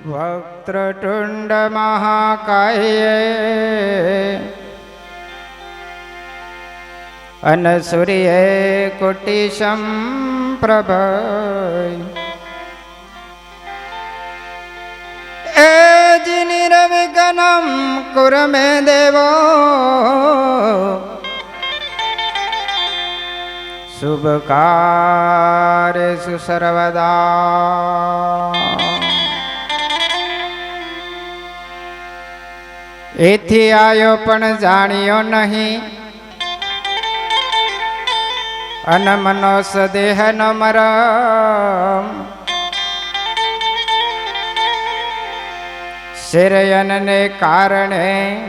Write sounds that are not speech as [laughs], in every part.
વક્રતુંડમહાકાય અનસૂર્ય કોટિશમ પ્રભ એજિનિરવિઘ્નમ કુરુ મે દેવો શુભકાર કાર્યસુ એથી આયો પણ જાણ્યો નહીં. અન મનો સદેહ ન મરમ. શિરયનને કારણે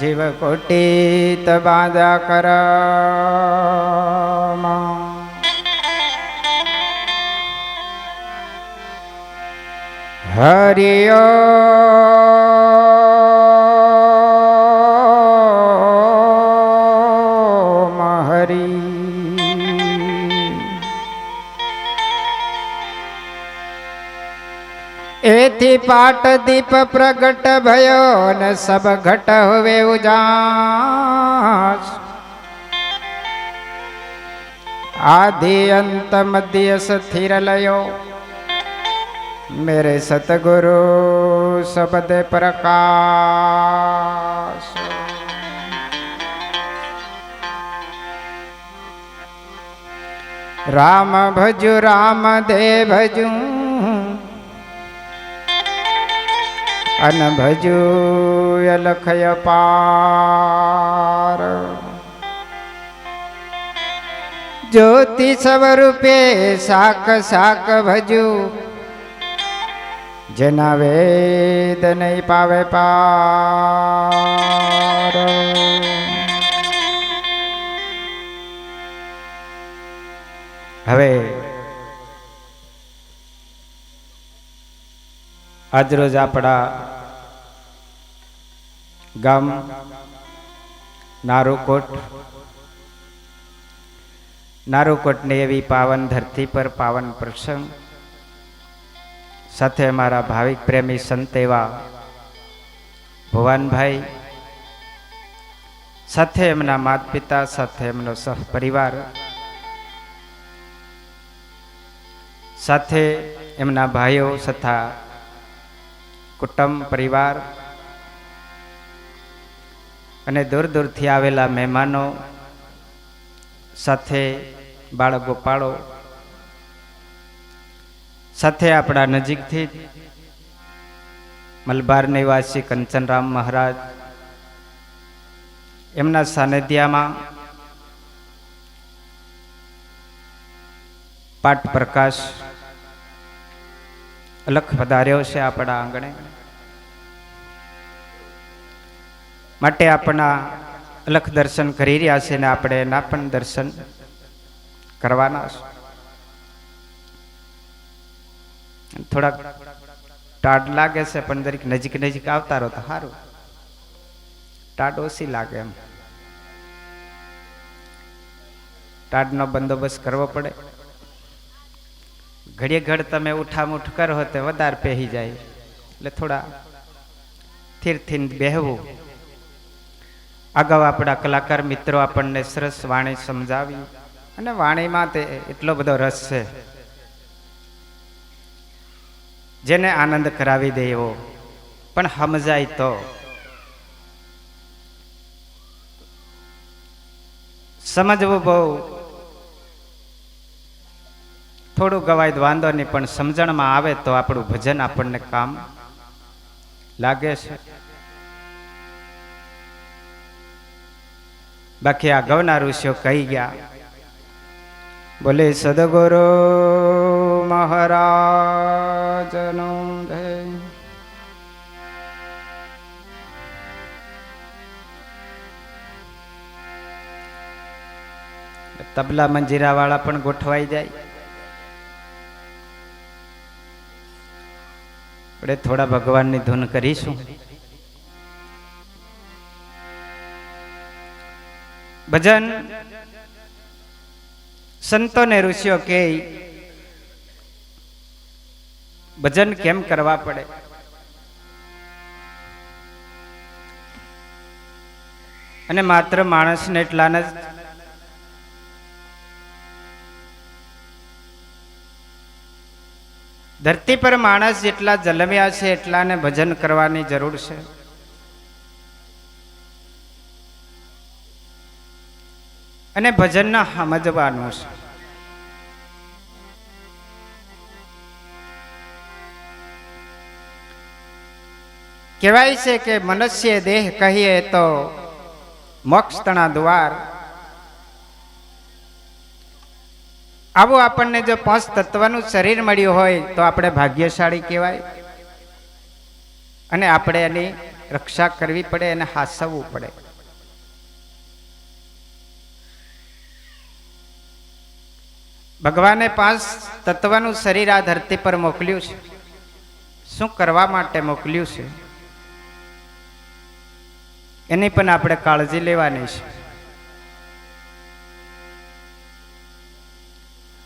જીવ કોટી બાંધા કર હરિયો એથી પાટ દીપ પ્રગટ ભયો ને સબ ઘટ હવે ઉજાસ આદિ અંત મધ્ય સ્થિર લયો મેરે સતગુરુ શબ્દ પ્રકાશ રામ ભજુ રામ દેવ અન ભજુ લખય પાર જ્યોતિ સ્વરૂપે શાક શાક ભજુ જેના વેદ નહીં પાવે પાર હવે આજરોજ આપણા ગામ, નારુકોટ. નારુકોટની એવી પાવન ધરતી પર પાવન પ્રસંગ, સાથે અમારા ભાવિક પ્રેમી સંત એવા ભુવાનભાઈ, સાથે એમના માતા પિતા સાથે એમનો સહપરિવાર, સાથે એમના ભાઈઓ તથા કુટુંબ, પરિવાર અને દૂર દૂરથી આવેલા મહેમાનો સાથે બાળ ગોપાળો સાથે આપણા નજીકથી મલબાર નિવાસી કંચનરામ મહારાજ, એમના સાનિધ્યમાં પાઠ પ્રકાશ અલખ વધાર્યો છે આપણા આંગણે. માટે આપણા અલખ દર્શન કરી રહ્યા છે ને આપણે એના પણ દર્શન કરવાના થોડાક ટાઢ લાગે છે, પણ દરેક નજીક નજીક આવતા રહો તો સારું. ટાઢ ઓછી લાગે એમ. ટાઢનો બંદોબસ્ત કરવો પડે. ઘડીએ ઘડ તમે ઉઠામુઠ કરો તો વધારે પહેરી જાય. એટલે થોડા થીર થીન બેહવું. અગાઉ આપણા કલાકાર મિત્રો આપણને સરસ વાણી સમજાવી અને વાણીમાં તે એટલો બધો રસ છે. જેને આનંદ કરાવી દે પણ સમજાય તો. સમજવું બહુ થોડું ગવાય વાંધો નહીં, પણ સમજણમાં આવે તો આપણું ભજન આપણને કામ લાગે છે. બાકી આ ગવના ઋષિઓ કહી ગયા, બોલે, સદગુરુ મહારાજનો તબલા મંજીરા વાળા પણ ગોઠવાઈ જાય. આપણે થોડા ભગવાનની ધૂન કરીશું. ભજન. સંતો ને ઋષિઓ કે, ભજન કેમ કરવા પડે? અને માત્ર માણસને એટલાને જ. ધરતી પર માણસ જેટલા જન્મ્યા છે, એટલાને ભજન કરવાની જરૂર છે. અને ભજનના સમજવાનું છે. કહેવાય છે કે મનુષ્ય દેહ કહીએ તો મોક્ષ તણા દ્વાર. આવું આપણને જો પાંચ તત્વનું શરીર મળ્યું હોય તો આપણે ભાગ્યશાળી કહેવાય. અને આપણે એની રક્ષા કરવી પડે અને હાસવવું પડે. ભગવાને પાંચ તત્વનું શરીર આ ધરતી પર મોકલ્યું છે. શું કરવા માટે મોકલ્યું છે? એની પણ આપણે કાળજી લેવાની છે.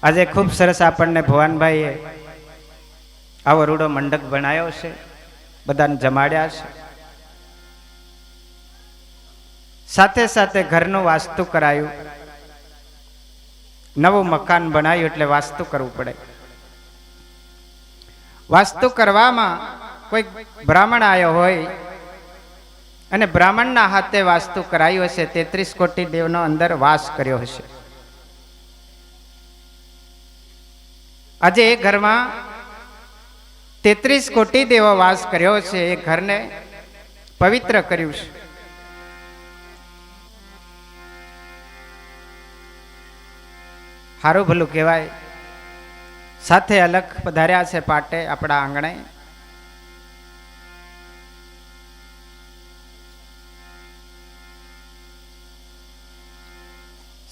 આજે ખૂબ સરસ આપણને ભવાનભાઈએ આવો રૂડો મંડક બનાવ્યો છે. બધાને જમાડ્યા છે. સાથે સાથે ઘરનું વાસ્તુ કરાયું. નવું મકાન બનાવ્યું એટલે વાસ્તુ કરવું પડે. વાસ્તુ કરવામાં કોઈ બ્રાહ્મણ આવ્યો હોય અને બ્રાહ્મણના હાથે વાસ્તુ કરાયું હશે, તેત્રીસ કોટી દેવનો અંદર વાસ કર્યો હશે. આજે એ ઘરમાં તેત્રીસ કોટી દેવો વાસ કર્યો છે, એ ઘરને પવિત્ર કર્યું છે. સારું ભલું કહેવાય. સાથે અલગ પધાર્યા છે પાટે આપણા આંગણે.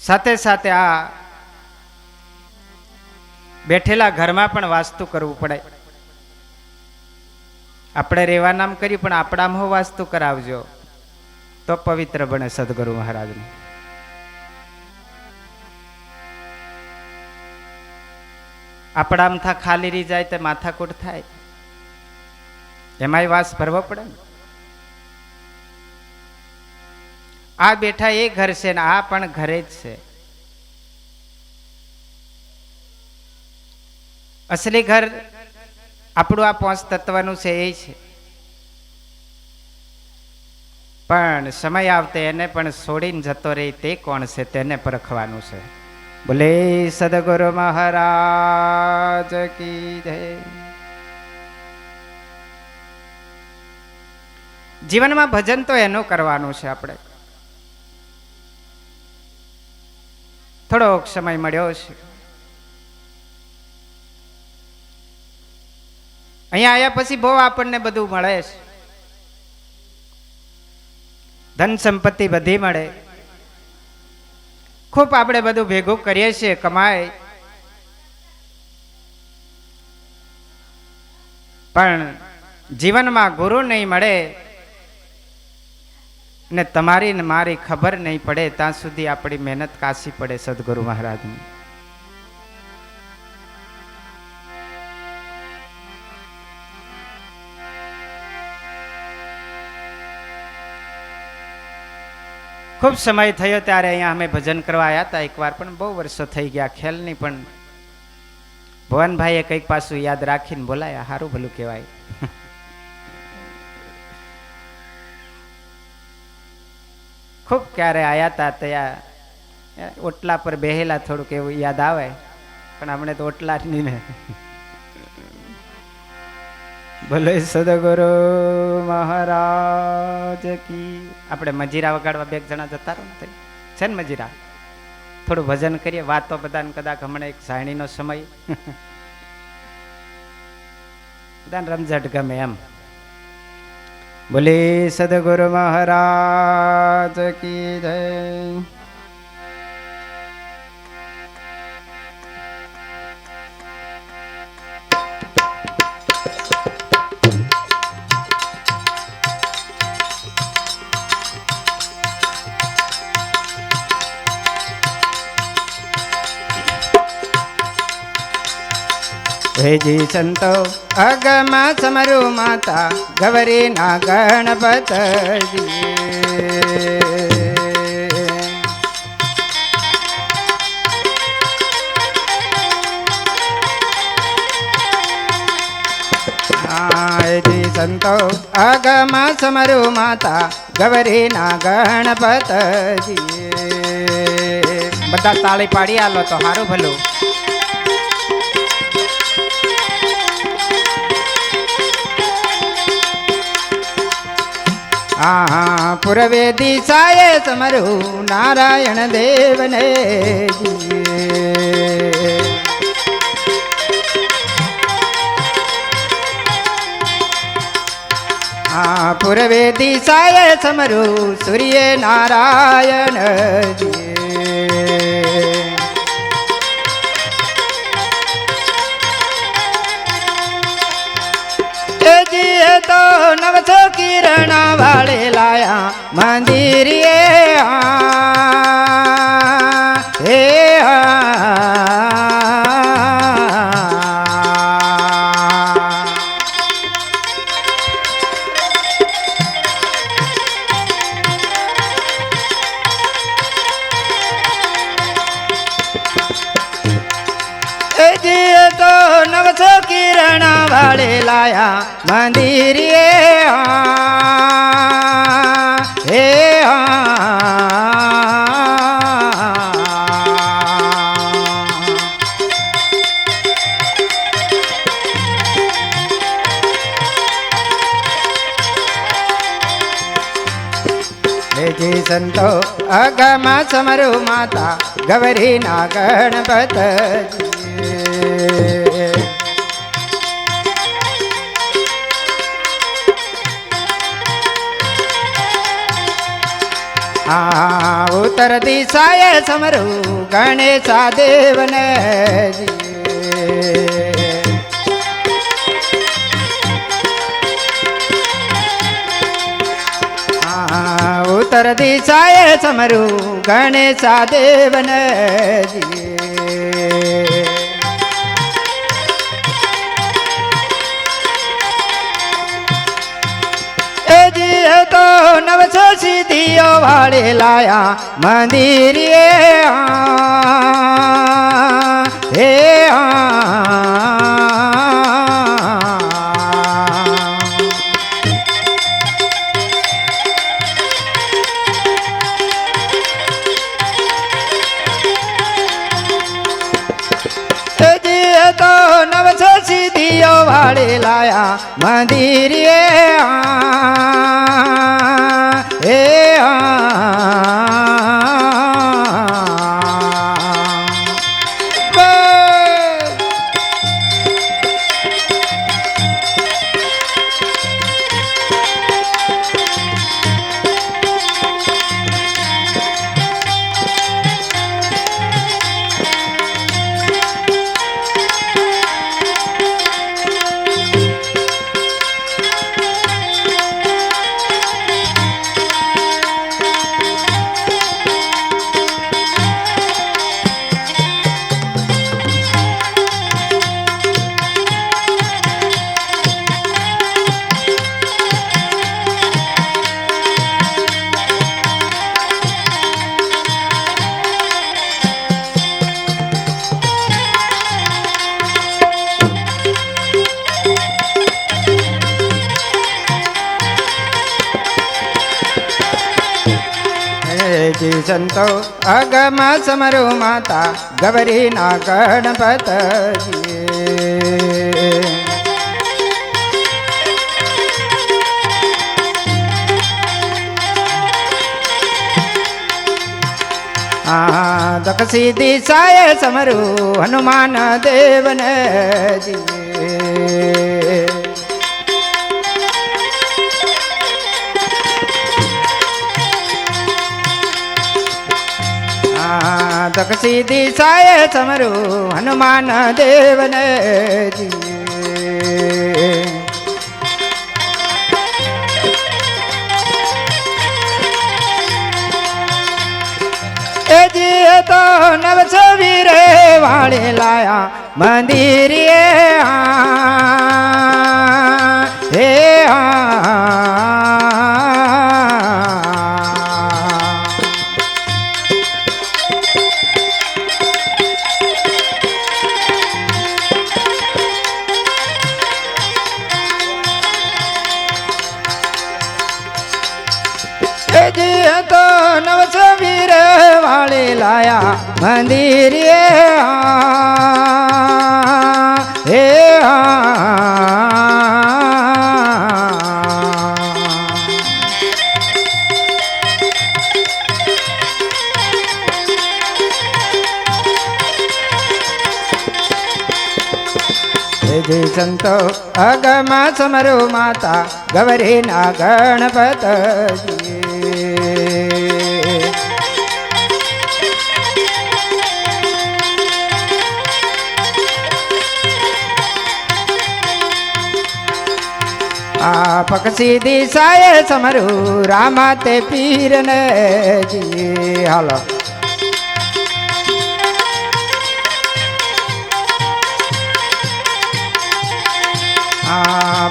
સાથે સાથે આ બેઠેલા ઘરમાં પણ વાસ્તુ કરવું પડે. આપણે રેવા નામ કર્યું પણ આપણામાં વાસ્તુ કરાવજો. તો પવિત્ર બને સદગુરુ મહારાજનું. આપણામ થા ખાલી રહી જાય તે માથાકૂટ થાય. એમાંય વાસ ભરવો પડે ને. આ બેઠા એ ઘર છે ને, આ પણ ઘરે જ છે. અસલી ઘર આપણું આ પાંચ તત્વનું છે એ છે. પણ સમય આવતે એને પણ છોડીને જતો રહે તે કોણ છે, તેને પરખવાનું છે. બોલે સદગુરુ મહારાજ કી જય. જીવનમાં ભજન તો એનું કરવાનું છે આપણે. થોડોક સમય મળ્યો છે. અહીંયા આવ્યા પછી બહુ આપણને બધું મળે છે. ધન સંપત્તિ બધી મળે. ખૂબ આપણે બધું ભેગું કરીએ છીએ કમાય પણ જીવનમાં ગુરુ નહીં મળે ને તમારી ને મારી ખબર નહીં પડે, ત્યાં સુધી આપણી મહેનત કાશી પડે સદગુરુ મહારાજની. ખૂબ સમય થયો ત્યારે અહીંયા અમે ભજન કરવા આવ્યા હતા. એકવાર પણ બહુ વર્ષો થઈ ગયા ખ્યાલ નહીં પણ. ભવનભાઈએ કંઈક પાછું યાદ રાખીને બોલાયા સારું ભલું કહેવાય. [laughs] ખૂબ ક્યારે આવ્યા હતા ત્યાં ઓટલા પર બેહેલા થોડુંક એવું યાદ આવે, પણ હમણે તો ઓટલા જ નહીં ને. ભલે સદગુરુ મહારાજ કી. આપણે મજીરા વગાડવા બે જણા જતા રહો ને છે ને મજીરા? થોડું ભજન કરીએ, વાતો બધાને કદાચ હમણાં એક સાયણીનો સમય. [laughs] બધાને રમઝટ ગમે એમ. બોલે સદગુરુ મહારાજ કી જય. હેજી સંતો અગમાં સમરુ માતા ગવરી ના ગણપતજી. સંતો અગમ સમરુ માતા ગવરી ના ગણપતજી. બધા તાળી પાડી આલો તો સારું ભલું. પૂર્વે દિશાએ સમરું નારાયણ દેવને. આ પૂર્વે દિશાએ સમરું સૂર્ય નારાયણ જીએ. તેજીએ તો નવસો કિરણ વાળે મંદિરે હે નવસો કિરણ વાળે લાયા મંદિરે સંતો અગમાં સમરુ માતા ગવરી ના ગણપત આ ઉત્તર દિશાએ સમરુ ઉત્તર દિશાએ સમરું ગણેશા દેવન તો નવસો સીધીઓ વાળે લાયા મંદિર હે આ. વાળે લાયા મંદિરે હે હેજી સંતો અગમાં સમરો માતા ગવરી ના ગણપત આ દક્ષી દિશાએ સમરું હનુમાન દેવને દક્ષી દિશાએ સમરું હનુમાન દેવને એજીએ તો નવસો વીરે વાળે લાયા મંદિરે આ મંદિર હે જય સંતો અગમાં સમરો માતા ગવરી ના ગણપતજી પક્ષી દિશાએ સમરું, રામા તે પીર ને જી હાલો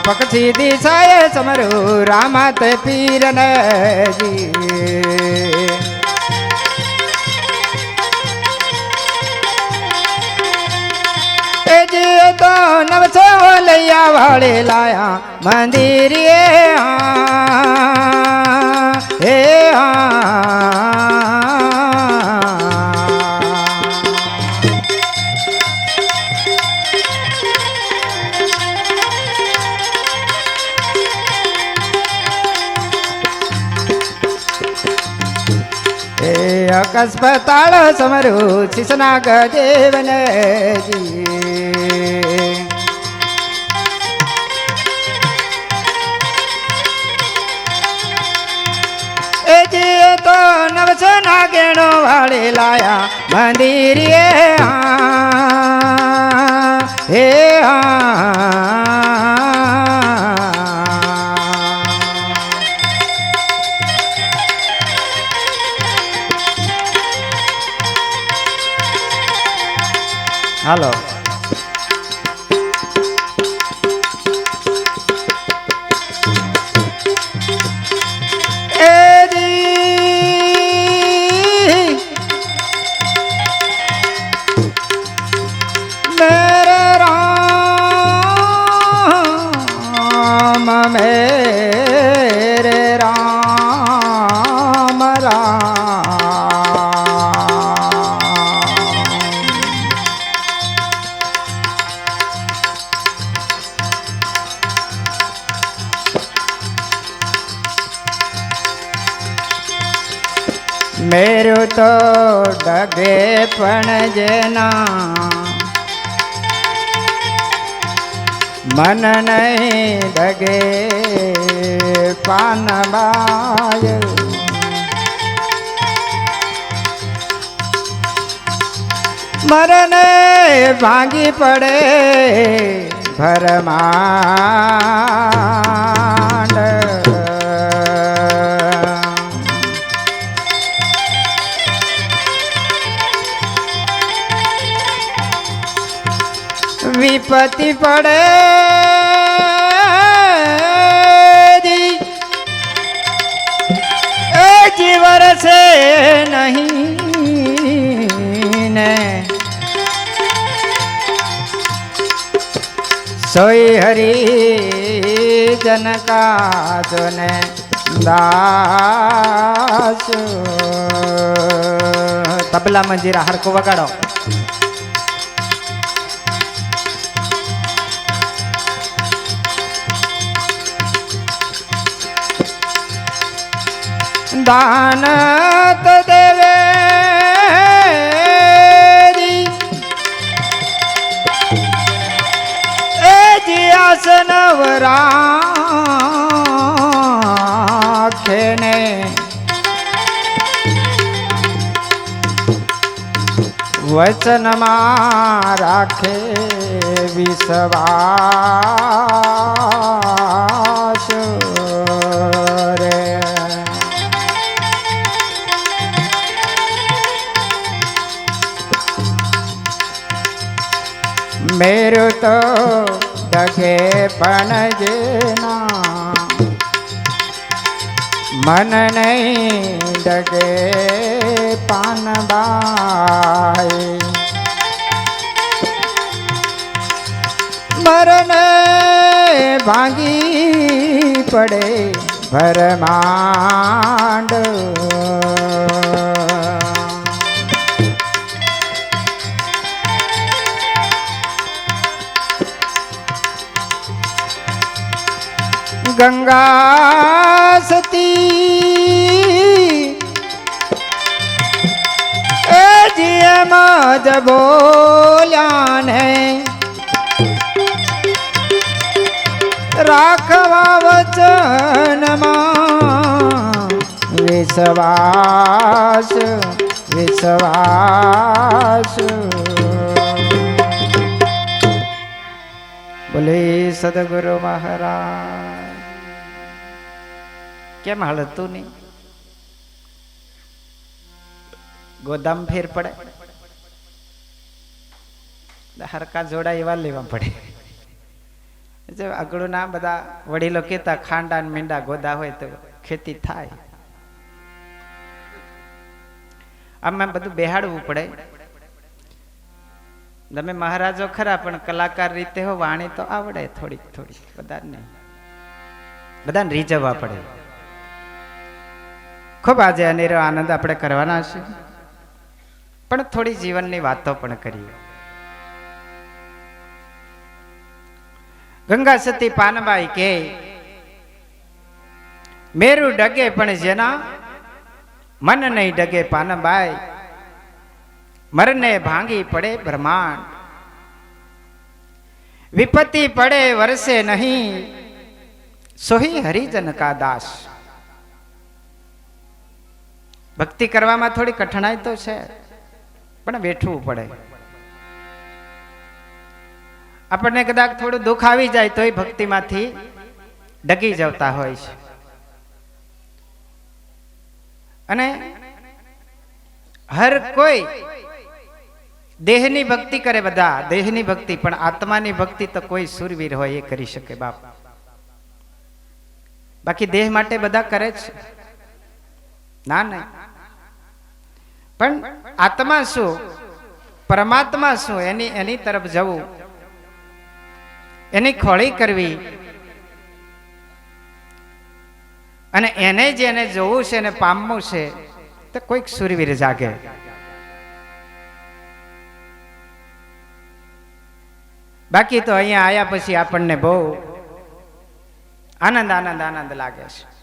પક્ષી દિશાએ સમરું, રામા તે પીર ને જી નવસો લૈયા વાળે લાયા. મંદિર હે અકસ્પતાળ સમરું શિશના ગદેવને નવસો ગેણો વાળે લાયા મંદિર હે હાલો. રામ મેરે રામ રામ મેરું તો ડગે પણ જેના મન નહીં ડગે પાનબાય મરને ભાંગી પડે ભરમાંડ. વિપતિ પડે છે નહીં ને. સોઈ હરી જનકા જોને દાસ. તબલા મંજીરા હરકો વગાડો. દાન દેવે એ જીયાસન રાખે ને વચનમાં રાખે વિશ્વાસ તો ડગે પણ જેના મન નહીં ડગે પાનબાઈ મરને ભાંગી પડે ભરમાંડ. ગંગા સતી એ જીએમ જ બોલ્યાન હે રાખવા વચનમાં વિશ્વાસ વિશ્વાસ બોલે સદગુરુ મહારાજ કેમ હળતું નહીં? ગોદામ ફેર પડે. હરકા જોડા એવા લેવા પડે. આગળ ના બધા વડીલો કહેતા, ખાંડા ને મીંડા ગોદા હોય તો ખેતી થાય. આમાં બધું બેહાડવું પડે. તમે મહારાજો ખરા, પણ કલાકાર રીતે હો, વાણી તો આવડે થોડીક થોડીક, બધાને. બધાને રીઝવવા પડે. ખૂબ આજે અનેરો આનંદ આપણે કરવાના છે. પણ થોડી જીવનની વાતો પણ કરીએ. ગંગા સતી પાનબાઈ કે, મેરુ ડગે પણ જેના મન નહીં ડગે પાનબાઈ, મરને ભાંગી પડે બ્રહ્માંડ. વિપત્તિ પડે વરસે નહીં, સોહી હરિજન કા દાસ. ભક્તિ કરવામાં થોડી કઠણાઈ તો છે, પણ બેઠવું પડે. આપણને કદાચ થોડું દુઃખ આવી જાય તોય ભક્તિમાંથી ડગી જતા હોય છે. અને હર કોઈ દેહની ભક્તિ કરે બધા, દેહની ભક્તિ, પણ આત્માની ભક્તિ તો કોઈ સુરવીર હોય એ કરી શકે બાપ. બાકી દેહ માટે બધા કરે છે. ના, નહીં. પણ આત્મા શું? પરમાત્મા શું? એની એની તરફ જવું. એની ખોળી કરવી. અને એને જેને જોવું છે એને પામવું છે, તો કોઈક સુરવીર જાગે. બાકી તો અહીંયા આવ્યા પછી આપણને બહુ આનંદ આનંદ આનંદ લાગે છે?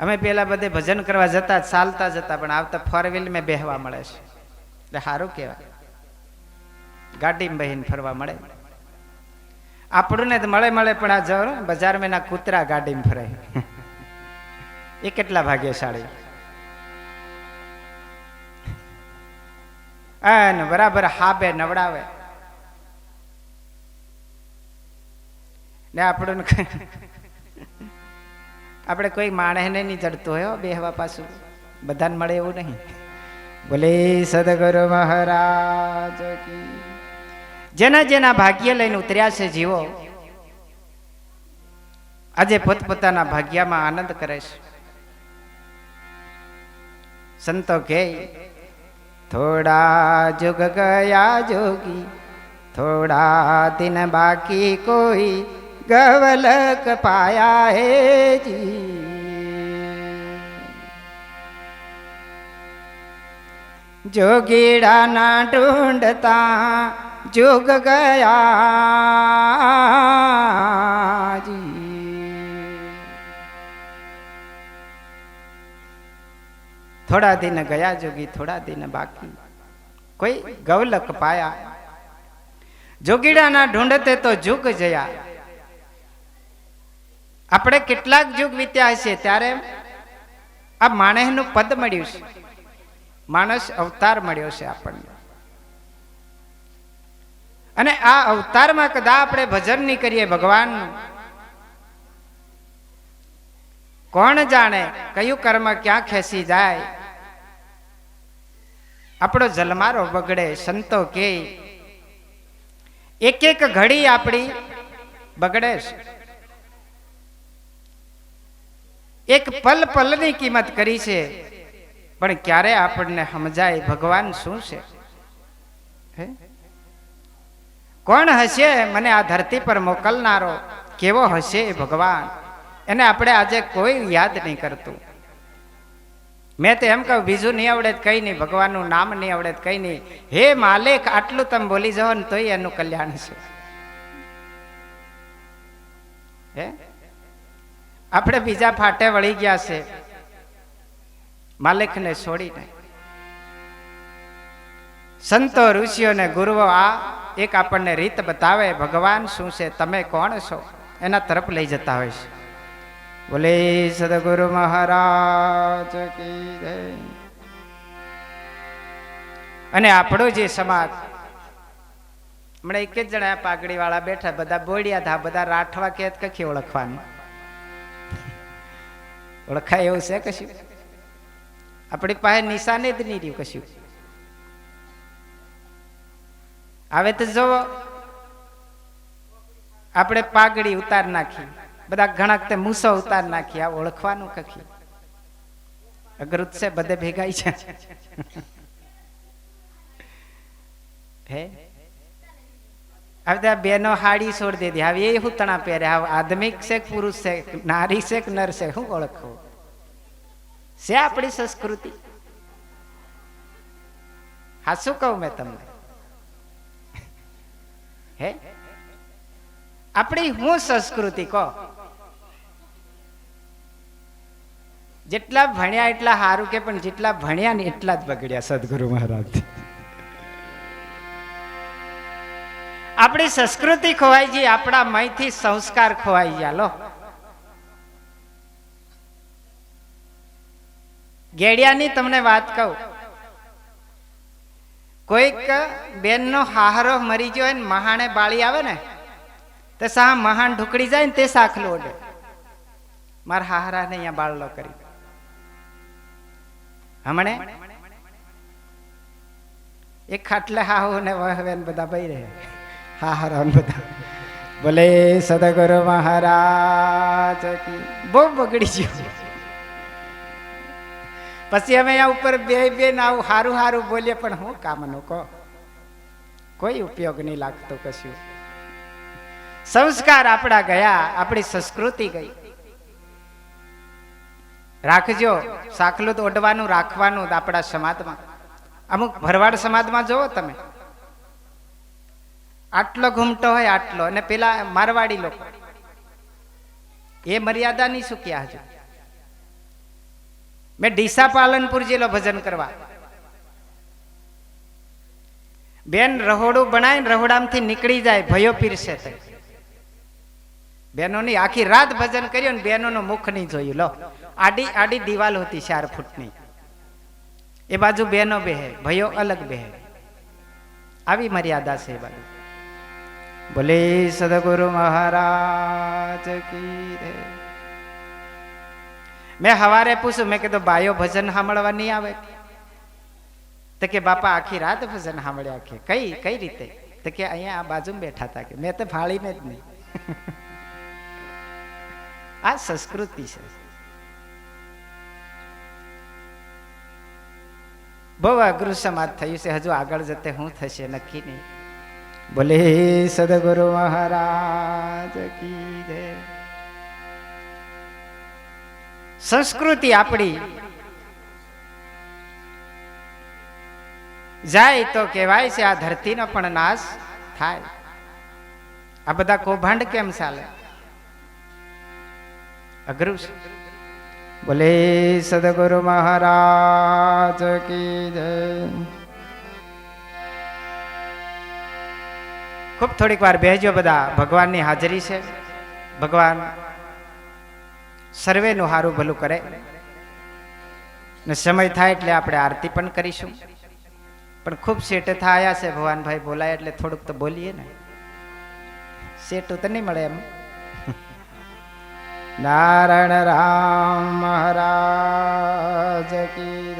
અમે પેલા બધે ભજન કરવા જતા ચાલતા જતા, પણ આવતા ફોર વ્હીલ મેં બેહવા મળે છે. એટલે સારું કહેવાય. ગાડીમાં બહીને ફરવા મળે. આપણને તો મળે મળે, પણ આ ને બજારમાં ના કૂતરા ગાડીમાં ફરે. [laughs] એ કેટલા ભાગ્યશાળી. અને બરાબર હાબે નવડાવે. ને આપણને આપણે કોઈ માણસને નહીં ચડતું હોય બેહવા પાછું. બધાને મળે એવું નહીં. બોલે, સદગુરુ મહારાજ જેના જેના ભાગ્ય લઈને ઉતર્યા છે જીવો, આજે પોતપોતાના ભાગ્યમાં આનંદ કરે છે. સંતો કે, થોડા જુગ ગયા જોગી, થોડા દિન બાકી કોઈ ગવલક પાયા હે જી જોગીડાના ઢૂંઢતા જુગ ગયા જી થોડા દિન ગયા જોગી થોડા દિન બાકી કોઈ ગવલક પાયા જોગીડાના ઢૂંઢતે તો જુગ જયા આપણે કેટલાક યુગ વીત્યા હશે ત્યારે આ માણસનું પદ મળ્યું છે. માણસ અવતાર મળ્યો છે આપણને. અને આ અવતારમાં કદા આપણે ભજન નહીં કરીએ ભગવાનનું? કોણ જાણે કયું કર્મ ક્યાં ખેસી જાય? આપણો જલમારો બગડે, સંતો કે. એક એક ઘડી આપણી બગડે છે. એક પલ પલની કિંમત કરી છે. પણ ક્યારે આપણને સમજાય ભગવાન શું છે? હે? કોણ હશે? મને આ ધરતી પર મોકલનારો કેવો હશે ભગવાન? એને આપણે આજે કોઈ યાદ નહીં કરતું. મેં તો એમ કહું, બીજું નહીં આવડે કંઈ નહીં, ભગવાનનું નામ નહીં આવડે કઈ નહીં. હે માલિક, આટલું તમે બોલી જાઓ ને તોય એનું કલ્યાણ છે. હે? આપણે બીજા ફાટે વળી ગયા છે. માલિકને છોડીને. સંતો, ઋષિઓ ને ગુરુઓ આ એક આપણને રીત બતાવે, ભગવાન શું છે, તમે કોણ છો? એના તરફ લઈ જતા હોય છે. બોલે, સદગુરુ મહારાજ કી જય. અને આપણો જે સમાજ, હમણાં એક જ જણા પાઘડી વાળા બેઠા, બધા બોડિયા હતા બધા રાઠવા કે કખી ઓળખવાનું? ઓળખાય એવું છે કશું? આપણી પાસે નિશાને જ નહીં રહ્યું કશું. હવે તો જોવો, આપણે પાઘડી ઉતાર નાખી. બધા ઘણા તે મૂસો ઉતાર નાખી, આ ઓળખવાનું કખી. અગરુત છે, બધે ભેગાઈ છે. હે? હવે બેનો હાડી છોડી દીધી. હવે એ હું તણા પહેરે આધમિક છે પુરુષ છે? નારી છે નર છે? હું ઓળખવું છે આપણી સંસ્કૃતિ? હા, શું કહું મેં તમને? હે? આપણી હું સંસ્કૃતિ કહો? જેટલા ભણ્યા એટલા સારું કે પણ જેટલા ભણ્યા ને એટલા જ બગડ્યા સદગુરુ મહારાજ. આપણી સંસ્કૃતિ ખોવાઈ ગઈ, આપણા મયથી સંસ્કાર ખોવાઈ ગયા, લો. ગેડિયાની તમને વાત કહું. કોઈક બેનનો હાહરો મરી ગયો હોય ને મહાણે બાળી આવે ને, તો સા મહાન ઢુકડી જાય ને તે સાખલું ઓડે મારા હાહરાને અહીંયા બાળલો કરી. હમણે? એક ખાટલે હાહુ ને વહવે બધા ભાઈ રહે. હાહરા બધા. ભલે સદગુરુ મહારાજ બહુ બગડી ગયું. પછી અમે અહીંયા ઉપર બે બે ને આવું હારું હારું બોલીએ, પણ હું કામનું કહો. કોઈ ઉપયોગ નહીં લાગતો કશું. સંસ્કાર આપણા ગયા, આપણી સંસ્કૃતિ ગઈ. રાખજો, સાખલું તો ઓઢવાનું, રાખવાનું આપણા સમાજમાં. અમુક ભરવાડ સમાજમાં જોવો તમે. આટલો ઘૂમટો હોય આટલો, અને પેલા મારવાડી લોકો. એ મર્યાદા નહીં શું ક્યાં હજુ મેં ડીસા પાલનપુર જેલો ભજન કરવા. બેન, રહોડું બનાવીને રહોડામાંથી નીકળી જાય, ભયો પીરશે તે. બહેનોની આખી રાત ભજન કર્યું ને બહેનોનું મુખ નહીં જોયું. લો, આડી આડી દિવાલ હતી ચાર ફૂટની. એ બાજુ બહેનો બેહે, ભયો અલગ બેહે. આવી મર્યાદા છે બાજુ. બોલે, સદગુરુ મહારાજ કી મેં હવારે પૂછ્યું, મેં કીધું, ભાઈઓ, ભજન સાંભળવા નહીં આવે? તો કે, બાપા, આખી રાત ભજન સાંભળ્યા કે, કઈ કઈ રીતે? તો કે, અહીંયા આ બાજુમાં બેઠા હતા કે, મેં તો ફાળીને જ નહીં. [laughs] આ સંસ્કૃતિ છે. બહુ અઘરું સમાજ થયું છે. હજુ આગળ જતે શું થશે નક્કી નહીં. બોલે સદગુરુ મહારાજ કી જય. સંસ્કૃતિ આપણી. જાય તો કહેવાય છે આ ધરતીનો પણ નાશ થાય. આ બધા કૌભાંડ કેમ ચાલે? અઘરું છે. બોલે સદગુરુ મહારાજ કી જય. ખૂબ થોડીક વાર બેહજો બધા, ભગવાનની હાજરી છે. ભગવાન સર્વેનું સારું ભલું કરે. ને સમય થાય એટલે આપણે આરતી પણ કરીશું. પણ ખૂબ સેટે થયા છે ભગવાનભાઈ બોલાય એટલે થોડુંક તો બોલીએ ને. સેટું તો નહીં મળે એમ. [laughs] નારાયણ રામ મહારાજ કી